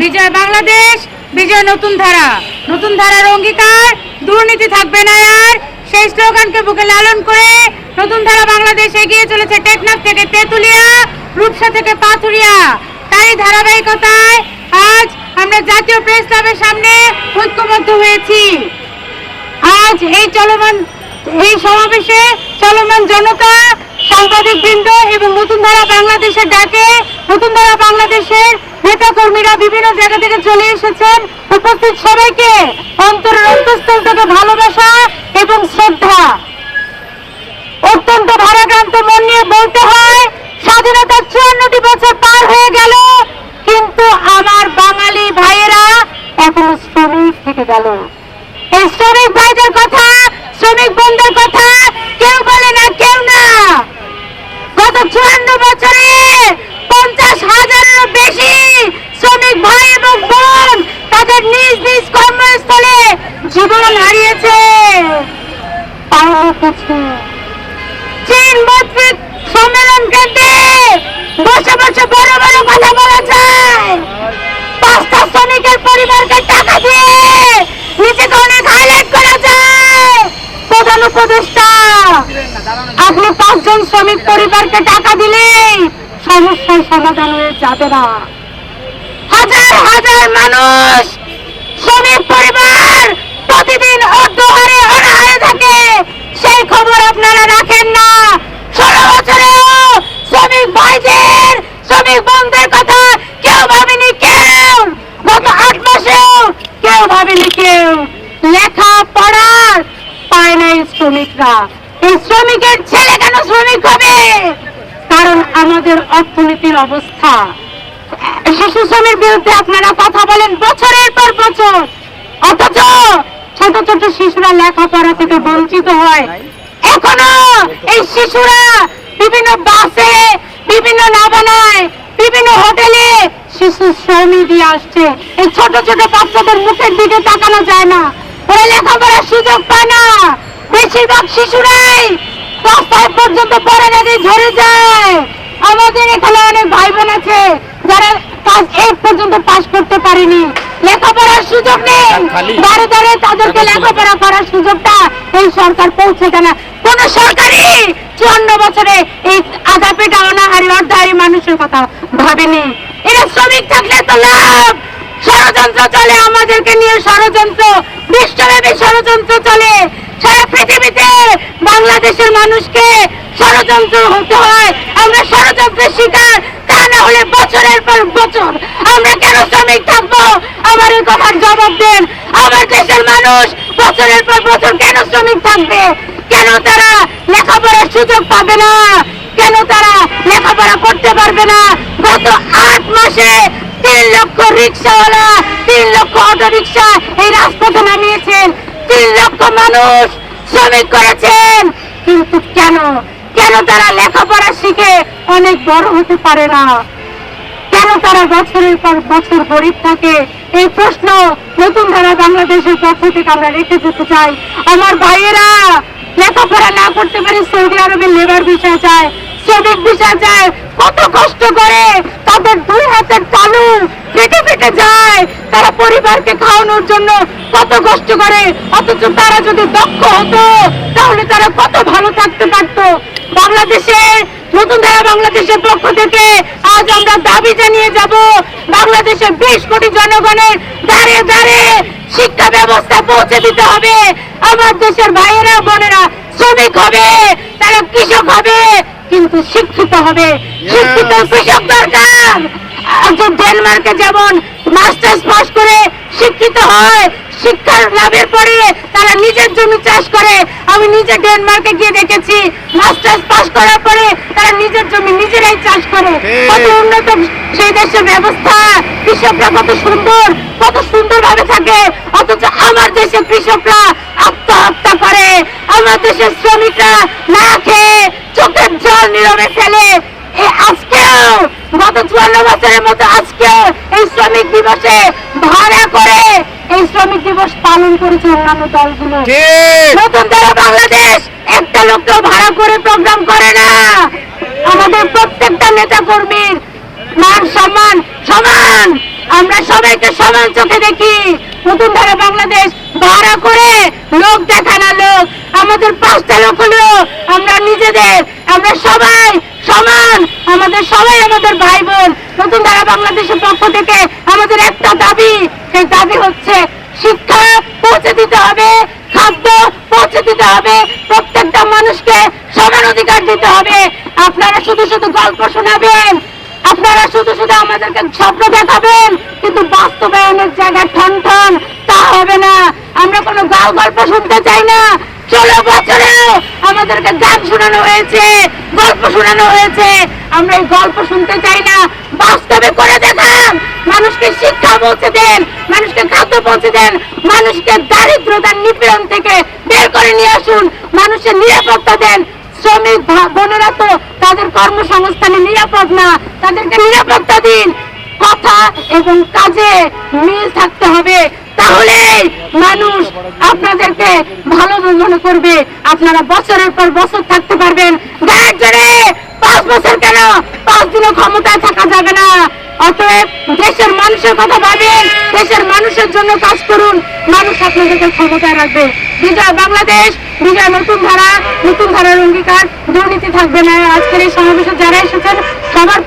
বিজয় বাংলাদেশ, বিজয় নতুন ধারা। নতুন ধারার অঙ্গীকার, দুর্নীতি থাকবে না আর। সেই স্লোগানকে বুকে লালন করে নতুন ধারা বাংলাদেশ এগিয়ে চলেছে টেকনাফ থেকে তেতুলিয়া, রূপসা থেকে পাথুরিয়া। তাই ধারাবাহিকতায় আজ আমরা জাতীয় প্রেস ক্লাবের সামনে ঐক্যবদ্ধ হয়েছি। আজ এই চলমান, এই সমাবেশে চলমান জনতা সাংবাদিক বৃন্দ এবং নতুন ধারা বাংলাদেশের ডাকে, নতুন ধারা বাংলাদেশের নেতা কর্মীরা বিভিন্ন জায়গা থেকে চলে এসেছেন। উপস্থিত সবাইকে অন্তরের অন্তঃস্থল থেকে ভালোবাসা এবং শ্রদ্ধা। অত্যন্ত ভারাক্রান্ত মন নিয়ে বলতে হয় স্বাধীনতার চুয়ান্নটি বছর পার হয়ে গেল, কিন্তু আমার বাঙালি ভাইয়েরা এখনও শ্রমিক থেকে গেল। এই শ্রমিক ভাইদের কথা, শ্রমিক বোনদের কথা কেউ বলে না কেউ না গত চুয়ান্ন বছরে পঞ্চাশ হাজারেরও বেশি শ্রমিক ভাই এবং বোন তাদের নিজ নিজ কর্মস্থলে জীবন হারিয়েছে। চীন সম্মেলন কেন্দ্রে বসে বসে বড় বড় কথা বলা যায়। পাঁচটা শ্রমিকের পরিবারকে টাকা দিয়ে নিজেকে অনেক হাইলাইট করা যায়। প্রধান উপদেষ্টা, আপনি পাঁচজন শ্রমিক পরিবারকে টাকা দিলেই সমস্যার সমাধান হয়ে যাবে না। হাজার হাজার মানুষ শ্রমিক পরিবার প্রতিদিন অর্ধহারে অনাহারে থাকে। সেই খবর আপনারা রাখেন না। ষোলো শ্রমিক ভাইদের, শ্রমিক বন্ধের কথা কেউ কেউ। গত আট মাসেও কেউ কেউ। লেখা পড়ার পায় শ্রমিকরা। এই শ্রমিকের ছেলে কেন শ্রমিক হবে? কারণ আমাদের অর্থনীতির অবস্থা। শিশু শ্রমের বিরুদ্ধে আপনারা কথা বলেন বছরের পর বছর অথচ ছোট ছোট শিশুরা লেখাপড়া থেকে বঞ্চিত হয়। এখনও এই শিশুরা বিভিন্ন বাসে বিভিন্ন নাবানায় বিভিন্ন হোটেলে শিশু শ্রমিক দিয়ে আসছে। এই ছোট ছোট বাচ্চাদের মুখের দিকে তাকানো যায় না। ওরা লেখাপড়ার সুযোগ পায় না। বেশিরভাগ শিশুরাই রাস্তায় পর্যন্ত পড়ে রেখে ঝরে যায়। আমাদের এখানে অনেক ভাই বোন আছে যারা এইট পর্যন্ত পাশ করতে পারেনি। লেখাপড়ার সুযোগ নেই। দাঁড়ে দাঁড়িয়ে তাদেরকে লেখাপড়া করার সুযোগটা এই সরকার পৌঁছে দেয় না। কোন সরকারই চুয়ান্ন বছরে এই আধা পেটা অনাহারি অর্ধাহারি মানুষের কথা ভাবেনি। এরা শ্রমিক থাকলে তো লাভ। ষড়যন্ত্র চলে আমাদেরকে নিয়ে ষড়যন্ত্র। বিশ্বব্যাপী ষড়যন্ত্র চলে। সারা পৃথিবীতে বাংলাদেশের মানুষকে ষড়যন্ত্র হতে হয়। আমরা ষড়যন্ত্রের শিকার। তা না হলে বছরের পর বছর আমরা কেন শ্রমিক থাকব? আমার এই কথার জবাব দেন। আমার দেশের মানুষ বছরের পর বছর কেন শ্রমিক থাকবে? কেন তারা লেখাপড়ার সুযোগ পাবে না? কেন তারা লেখাপড়া করতে পারবে না? গত আট মাসে তিন লক্ষ রিক্সাওয়ালা, তিন লক্ষ অটো রিক্সা এই রাজপথে নামিয়েছেন। তিন লক্ষ মানুষ শ্রমিক করেছেন। কিন্তু কেন কেন তারা লেখাপড়া শিখে অনেক বড় হতে পারে না? কেন তারা বছরের পর বছর গরিব থাকে? এই প্রশ্ন নতুন ধারা বাংলাদেশের পক্ষ থেকে আমরা রেখে যেতে চাই। আমার ভাইয়েরা, লেখাপড়া না করতে পারে সৌদি আরবে লেবার বিষয় যায় শ্রমিক বিষয় যায় কত কষ্ট করে তাদের দুই হাতের তালু ফেটে ফেটে যায়। তারা পরিবারকে খাওয়ানোর জন্য কত কষ্ট করে, অথচ তারা যদি দক্ষ হতো, তাহলে তারা কত ভালো থাকতে পারতো। বাংলাদেশে নতুন ধারা বাংলাদেশের পক্ষ থেকে আজ আমরা দাবি জানিয়ে যাব বাংলাদেশের বিশ কোটি জনগণের দাঁড়ে দাঁড়ে শিক্ষা ব্যবস্থা পৌঁছে দিতে হবে। আমার দেশের ভাইয়েরা বোনেরা শ্রমিক হবে তারা কৃষক হবে কিন্তু শিক্ষিত হবে। শিক্ষিত কৃষক দরকার। একজন ডেনমার্কে যেমন মাস্টার্স পাস করে শিক্ষিত হয় শিক্ষার লাভের পরে তারা নিজের জমি চাষ করে। আমি নিজে ডেনমার্কে গিয়ে দেখেছি মাস্টার্স পাস করার পরে তারা নিজের জমি নিজেরাই চাষ করে। কত উন্নত সেই দেশের ব্যবস্থা। কৃষকরা কত সুন্দর কত সুন্দর ভাবে থাকে। অথচ আমার দেশে কৃষকরা আত্মহত্যা করে। আমার দেশের শ্রমিকরা না খেয়ে চোখের জল নীরবে ফেলে। আজকেও গত চুয়ান্ন বছরের মতো আজকেও এই শ্রমিক দিবসে ভাড়া করে শ্রমিক দিবস পালন করেছে অন্যান্য দলগুলো। নতুন তারা বাংলাদেশ! একটা লোককেও ভাড়া করে প্রোগ্রাম করে না। আমাদের প্রত্যেকটা নেতা কর্মীর মান সম্মান সমান। আমরা সবাইকে সমান চোখে দেখি। নতুন ধারা বাংলাদেশ ভাড়া করে লোক দেখানো লোক। আমাদের পাঁচটা লোক হলো আমরা নিজেদের। আমরা সবাই সমান। আমাদের সবাই আমাদের ভাই বোন। নতুন ধারা বাংলাদেশের পক্ষ থেকে আমাদের একটা দাবি সেই দাবি হচ্ছে শিক্ষা পৌঁছে দিতে হবে খাদ্য পৌঁছে দিতে হবে প্রত্যেকটা মানুষকে সমান অধিকার দিতে হবে আপনারা শুধু শুধু গল্প শোনাবেন। আপনারা শুধু শুধু আমাদেরকে স্বপ্ন দেখাবেন, কিন্তু বাস্তবায়নের জায়গায় ঠন ঠন, তা হবে না। আমরা কোনো গাল গল্প শুনতে চাই না। ষোলো বছরেও আমাদেরকে গান শোনানো হয়েছে, গল্প শোনানো হয়েছে। আমরা এই গল্প শুনতে চাই না। বাস্তবে করে দেখান। মানুষকে শিক্ষা পৌঁছে দেন, মানুষকে খাদ্য পৌঁছে দেন, মানুষকে দারিদ্রতার নিপীড়ন থেকে বের করে নিয়ে আসুন, মানুষের নিরাপত্তা দেন। শ্রমিক বোনেরা তো তাদের কর্মসংস্থানে নিরাপদ না। তাদেরকে নিরাপত্তা দিন। কথা এবং কাজে মিল থাকতে হবে। তাহলে মানুষ আপনাদেরকে ভালো মনে করবে। আপনারা বছরের পর বছর থাকতে পারবেন। গায়ের জোরে পাঁচ বছর কেন? পাঁচ দিনও ক্ষমতায় থাকা যাবে না। অতএব দেশের মানুষের কথা ভাবেন, দেশের মানুষের জন্য কাজ করুন। মানুষ আপনাদেরকে ক্ষমতায় রাখবে। বিজয় বাংলাদেশ, বিজয় নতুন ধারা, নতুন ধারার অঙ্গীকার, দুর্নীতি থাকবে না। আজকের এই সমাবেশে যারা এসেছেন, সবার